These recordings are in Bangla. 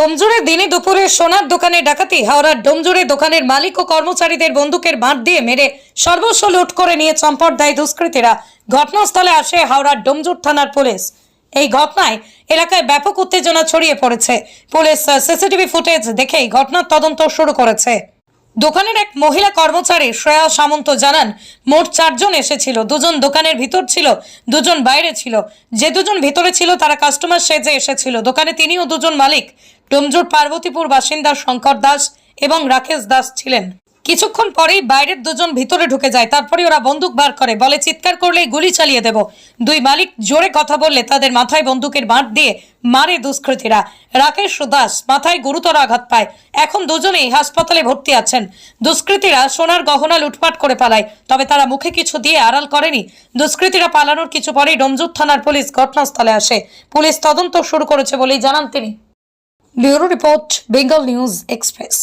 ডোমজুড়ে দিনে দুপুরে সোনার দোকানে ডাকাতি, হাওড়ার ডোমজুড়ে দোকানের মালিক ও কর্মচারীদের বন্দুকের বাঁট দিয়ে মেরে সর্বস্ব লুট করে নিয়ে চম্পট দেয় দুষ্কৃতীরা। ঘটনাস্থলে আসে হাওড়ার ডোমজুর থানার পুলিশ। এই ঘটনায় এলাকায় ব্যাপক উত্তেজনা ছড়িয়ে পড়েছে। পুলিশ সিসিটিভি ফুটেজ দেখেই ঘটনার তদন্ত শুরু করেছে। দোকানের এক মহিলা কর্মচারী শ্রেয়া সামন্ত জানান, মোট চারজন এসেছিল। দুজন দোকানের ভিতর ছিল, দুজন বাইরে ছিল। যে দুজন ভিতরে ছিল তারা কাস্টমার সেজে এসেছিল। দোকানে তিনিও দুজন মালিক। ডোমজুর পার্বতীপুর বাসিন্দা শঙ্কর দাস এবং রাকেশ দাস ছিলেন। কিছুক্ষণ পরেই বাইরের দুজন ভিতরে ঢুকে যায় তারপরে ওরা বন্দুক বার করে। বলে, চিৎকার করলেই গুলি চালিয়ে দেব। দুই মালিক জোরে কথা বললে তাদের মাথায় বন্দুকের বাঁট দিয়ে মারে দুষ্কৃতীরা। রাকেশ দাস মাথায় গুরুতর আঘাত পায়। এখন দুজনেই হাসপাতালে ভর্তি আছেন। দুষ্কৃতীরা সোনার গহনা লুটপাট করে পালায়, তবে তারা মুখে কিছু দিয়ে আড়াল করেনি। দুষ্কৃতীরা পালানোর কিছু পরেই ডোমজুর থানার পুলিশ ঘটনাস্থলে আসে। পুলিশ তদন্ত শুরু করেছে বলেই জানান তিনি। Bureau report Bengal news express.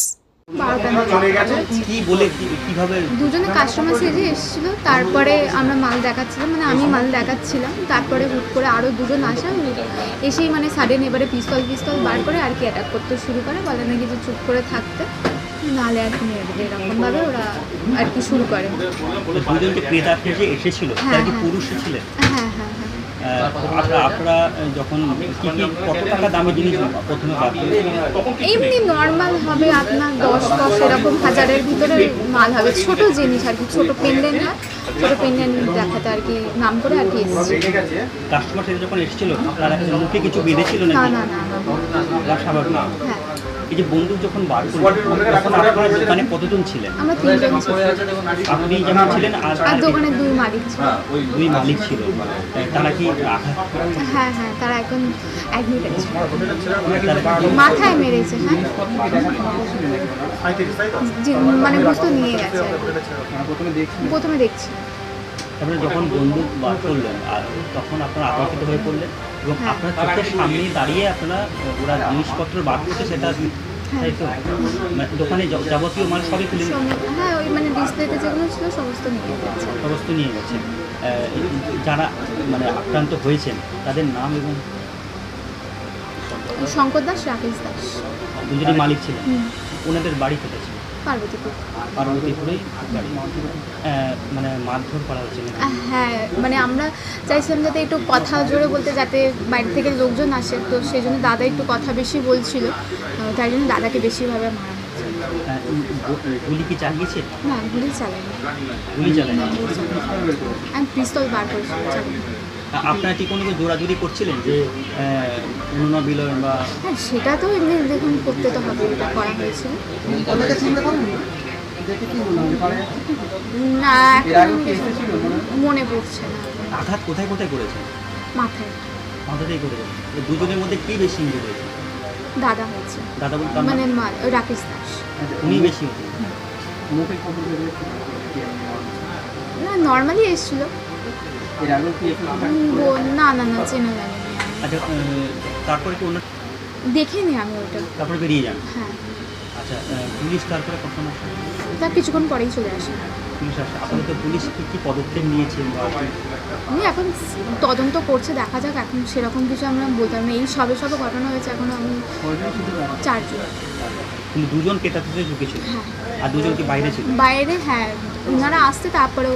দুজনে কাস্টমার সেজে এসেছিল তারপরে আমরা মাল দেখাচ্ছিলাম মানে আমি মাল দেখাচ্ছিলাম তারপরে হুট করে আরও দুজন আসা এসেই মানে সাডেন এবারে পিস্তল পিস্তল বার করে আর কি অ্যাটাক করতে শুরু করে বলে নাকি যে চুপ করে থাকতে নাহলে আর কি মেরে দেবে এরকমভাবে ওরা আর কি শুরু করে। এসেছিল তারা হ্যাঁ। ছিলেন হ্যাঁ। হ্যাঁ আহ, আপনারা আপনারা যখন কত টাকা দামি জিনিস প্রথমে এমনি নর্মাল হবে আপনার দশ দশ এরকম হাজারের ভিতরে মাল হবে। ছোট জিনিস আর কি ছোট পেন্ডেন্ট হয় ছোট পেন্ডেন্ট দেখাতে আর কি নাম করে আর কি কাস্টমার যখন এসেছিল মুখে কিছু বেঁধেছিল না না না। না স্বাভাবিক। হ্যাঁ। এই যে বন্দুক যখন বার করলেন তখন আপনার দোকানে কতজন ছিলেন? আমরা তিনজন ছিলাম। আপনি যেমন ছিলেন আর আর দোকানে দুই মালিক ছিল। দুই মালিক ছিল। তারা কি হ্যাঁ হ্যাঁ তারা এখন অ্যাডমিট আছে। মাথায় মেরেছে হ্যাঁ। মানে বুঝতে নিয়ে গেছে। প্রথমে দেখছি। তারপরে যখন বন্দুক বার করলেন আর তখন আপনার আতঙ্কিত হয়ে পড়লেন? এবং হ্যাঁ। আপনার চোখের সামনে দাঁড়িয়ে আপনারা ওরা জিনিসপত্র বার করছে সেটা তাই তো? মানে দোকানে যাবতীয় মাল সবই খুলে হ্যাঁ ওই মানে ডিসপ্লেতে যেগুলো ছিল সমস্ত নিয়ে গেছে সমস্ত নিয়ে গেছে যারা মানে আক্রান্ত হয়েছেন তাদের নাম এবং শঙ্কর দাস রাকেশ দাস। দুজনই মালিক ছিলেন ওনাদের বাড়ি কোথায় ছিল? পার্বতীপুর। পার্বতীপুরেই বাড়ি মানে মারধর করা হ্যাঁ মানে আমরা চাইছিলাম যাতে একটু কথা জোরে বলতে যাতে বাইরে থেকে লোকজন আসে তো সেই জন্য দাদা একটু কথা বেশি বলছিল তাই জন্য দাদাকে বেশিভাবে মারা গুলি কি চালিয়েছে? না গুলি চালাইনি গুলি চালায় পিস্তল বার চালাইনি আপনারা কি কোনো জোরাজুরি করছিলেন যে অন্য বিলয় বা হ্যাঁ সেটা তো এমনি দেখুন করতে তো হবে এটা করা হয়েছিল না এখন মনে পড়ছে না। আঘাত কোথায় কোথায় করেছেন মাথায়। মাথাতেই করেছেন দুজনের মধ্যে কি বেশি ইঞ্জুরি হয়েছে? দাদা হয়েছে। দাদা বলতে মানে মানে রাকেশ দাস। উনি বেশি হয়েছে না নর্মালি এসেছিল। উম, ও- না না না চেনা জানি আচ্ছা তারপরে কি অন্য দেখিনি আমি ওটা। তারপরে বেরিয়ে যান? হ্যাঁ। আচ্ছা পুলিশ তারপরে কখন আসে? তার কিছুক্ষণ পরেই চলে আসে। পুলিশ আসে। আপাতত পুলিশ কি কি পদক্ষেপ নিয়েছে বা উনি এখন তদন্ত করছে দেখা যাক এখন সেরকম কিছু আমরা বলতে পারি না। এই সবে সবে ঘটনা হয়েছে এখন আমি চারজন। কিন্তু দুজন কেটা থেকে ঢুকেছিল হ্যাঁ। আর দুজন কি বাইরে ছিল? বাইরে হ্যাঁ ওনারা আসতে তারপরে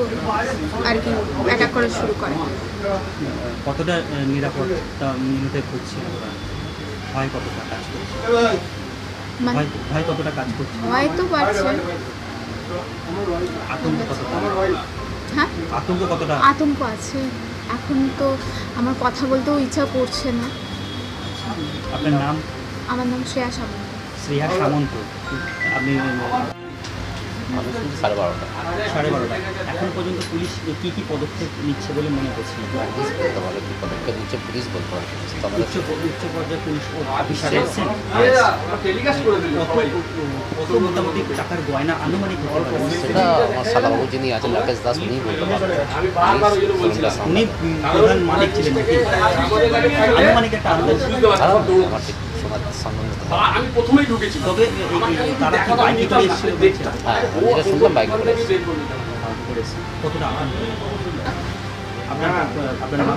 আর কি অ্যাটাক করা শুরু করে। কতটা নিরাপত্তা মিনিটে করছে ভয় কতটা কাজ করছে? মানে ভয় ভয় কতটা কাজ করছে? হয়তো পারছে আতঙ্ক কতটা? হ্যাঁ? আতঙ্ক কতটা? আতঙ্ক আছে। এখন তো আমার কথা বলতেও ইচ্ছা করছে না। আপনার নাম? আমার নাম শ্রেয়া সামন্ত। শ্রেয়া সামন্ত। আপনি আমি শুনছি সাড়ে বারোটা। সাড়ে বারোটা এখন পর্যন্ত পুলিশ কি কি পদক্ষেপ নিচ্ছে বলে মনে বলতে পারে কি পদক্ষেপ নিচ্ছে পুলিশ বলতে পারে। উচ্চ উচ্চ পর্যায়ে পুলিশ অফিসার এসেছেন কত মোটামুটি টাকার গয়না আনুমানিক সেটা আমার সাদাবাবু যিনি আছেন রাকেশ দাস উনি বলতে পারবেন। উনি প্রধান মালিক ছিলেন নাকি আনুমানিক একটা আন্দাজ ছাড়াও আমার ঠিক শোনার সম্বন্ধে তো হয়। আমি প্রথমেই ঢুকেছি। তবে এই- এই- তারা কি বাইকে করে এসেছিল বলছেন হ্যাঁ শুনলাম বাইক। কতটা আপনার আপনার নাম।